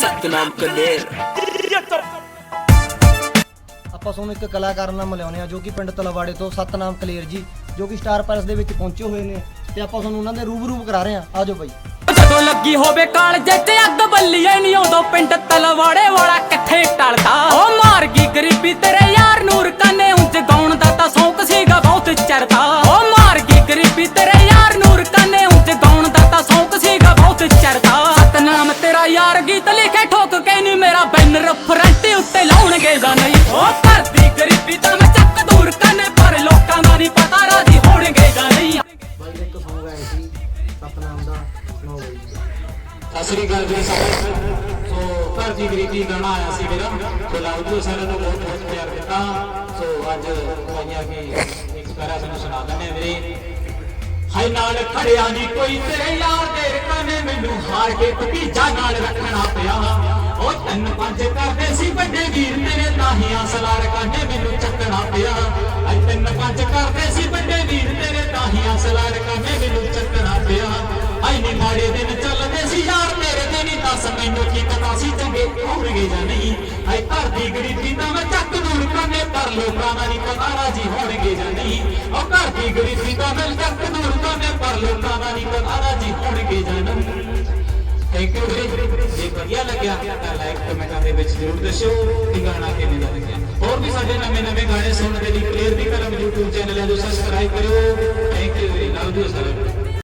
ਸਤਨਾਮ ਕਲੇਰ। ਆਪਾਂ ਤੁਹਾਨੂੰ ਇੱਕ ਕਲਾਕਾਰ ਨਾਲ ਮਿਲਾਉਂਦੇ ਆ ਜੋ ਕਿ ਪਿੰਡ ਤਲਵਾੜੇ ਤੋਂ ਸਤਨਾਮ ਕਲੇਰ ਜੀ ਜੋ ਕਿ ਸਟਾਰ ਪੈਲਸ ਦੇ ਵਿੱਚ ਪਹੁੰਚੇ ਹੋਏ ਨੇ ਤੇ ਆਪਾਂ ਤੁਹਾਨੂੰ ਉਹਨਾਂ ਦੇ ਰੂਬਰੂ ਕਰਾ ਰਹੇ ਆ ਆਜੋ ਬਾਈ। ਜਦੋਂ ਲੱਗੀ ਹੋਵੇ ਕਾਲਜੇ ਤੇ ਅੱਗ ਬੱਲੀਏ ਨਹੀਂ ਉਦੋਂ ਪਿੰਡ ਤਲਵਾੜੇ ਵਾਲਾ ਕਿੱਥੇ ਟਲਦਾ। ਉਹ ਮਾਰ ਗਈ ਗਰੀਬੀ ਤੇਰੇ ਬੈਨਰ ਫਰੰਟ ਉੱਤੇ ਲਾਉਣਗੇ ਜਾਂ ਨਹੀਂ ਉਹ ਘਰ ਦੀ ਗਰੀਬੀ ਤਾਂ ਮੈਂ ਚੱਕ ਦੂਰ ਕਾਨੇ ਪਰ ਲੋਕਾਂ ਦਾ ਨਹੀਂ ਪਤਾ ਰਾਜੀ ਹੋਣਗੇ ਜਾਂ ਨਹੀਂ ਬਾਈ ਇੱਕ Song ਆਇਆ ਸੀ ਸਤਨਾਮ ਦਾ ਸੁਣਾਓ ਬਾਈ ਸਤਿ ਸ੍ਰੀ ਅਕਾਲ ਜੀ ਨੂੰ ਸੋ ਘਰ ਦੀ ਗਰੀਬੀ ਗਾਣਾ ਆਇਆ ਸੀ ਮੇਰਾ। ਸੋ ਲਾਉਜੋ ਸਾਰਿਆਂ ਨੂੰ ਬਹੁਤ ਬਹੁਤ ਪਿਆਰ ਦਿੱਤਾ। ਸੋ ਅੱਜ ਆਈਆਂ ਕਿ ਇੱਕ ਪੈਰਾ ਸਾਨੂੰ ਸੁਣਾ ਦਿੰਦੇ ਵੀਰੇ। ਹਾਏ ਨਾਲ ਖੜਿਆ ਨਹੀਂ ਕੋਈ ਤੇਰੇ ਯਾਰ ਦੇ ਰਕਾਨੇ ਮੈਨੂੰ ਹਾਰ ਕੇ ਭਤੀਜਾ ਨਾਲ ਰੱਖਣਾ ਪਿਆ। ਉਹ ਤਿੰਨ ਪੰਜ ਕਰਦੇ ਸੀ ਵੱਡੇ ਵੀਰ ਤੇਰੇ ਤਾਹੀਆਂ ਸਲਾਰ ਕਾਨੇ ਮੈਨੂੰ ਚੱਕਣਾ ਪਿਆ ਹਾਏ ਤਿੰਨ ਪੰਜ ਕਰਦੇ ਸੀ ਵੱਡੇ ਵੀਰ ਤੇਰੇ ਤਾਹੀਆਂ ਸਲਾਰ ਕਾਨੇ ਮੈਨੂੰ ਚੱਕਣਾ ਪਿਆ ਹਾਏ ਨੀ ਮਾੜੇ ਦਿਨ ਚੱਲਦੇ ਸੀ ਯਾਰ ਮੇਰੇ ਦੇ ਨਹੀਂ ਦੱਸ ਮੈਨੂੰ ਕੀ ਪਤਾ ਸੀ ਚੰਗੇ ਹੋਣਗੇ ਜਾਂ ਨਹੀਂ ਹਾਏ ਘਰ ਦੀ ਗਰੀਬੀ ਤਾਂ ਮੈਂ ਚੱਕ ਦੂਰ ਕਾਨੇ ਪਰ ਲੋਕਾਂ ਦਾ ਨਹੀਂ ਪਤਾ ਰਾਜੀ ਹੋਣਗੇ ਜਾਂ ਨਹੀਂ ਉਹ ਘਰ ਦੀ ਗਰੀਬੀ ਥੈਂਕ ਯੂ ਜੇ ਵਧੀਆ ਲੱਗਿਆ ਤਾਂ ਲਾਈਕ ਕਮੈਂਟਾਂ ਦੇ ਵਿੱਚ ਜ਼ਰੂਰ ਦੱਸਿਓ ਕਿ ਗਾਣਾ ਕਿਵੇਂ ਦਾ ਲੱਗਿਆ। ਹੋਰ ਵੀ ਸਾਡੇ ਨਵੇਂ ਨਵੇਂ ਗਾਣੇ ਸੁਣਨ ਦੇ ਲਈ ਕਲੀਅਰ ਵੀ ਕਲਮ YouTube ਚੈਨਲ ਹੈ ਜੋ ਸਬਸਕ੍ਰਾਈਬ ਕਰਿਓ। Thank you love you sir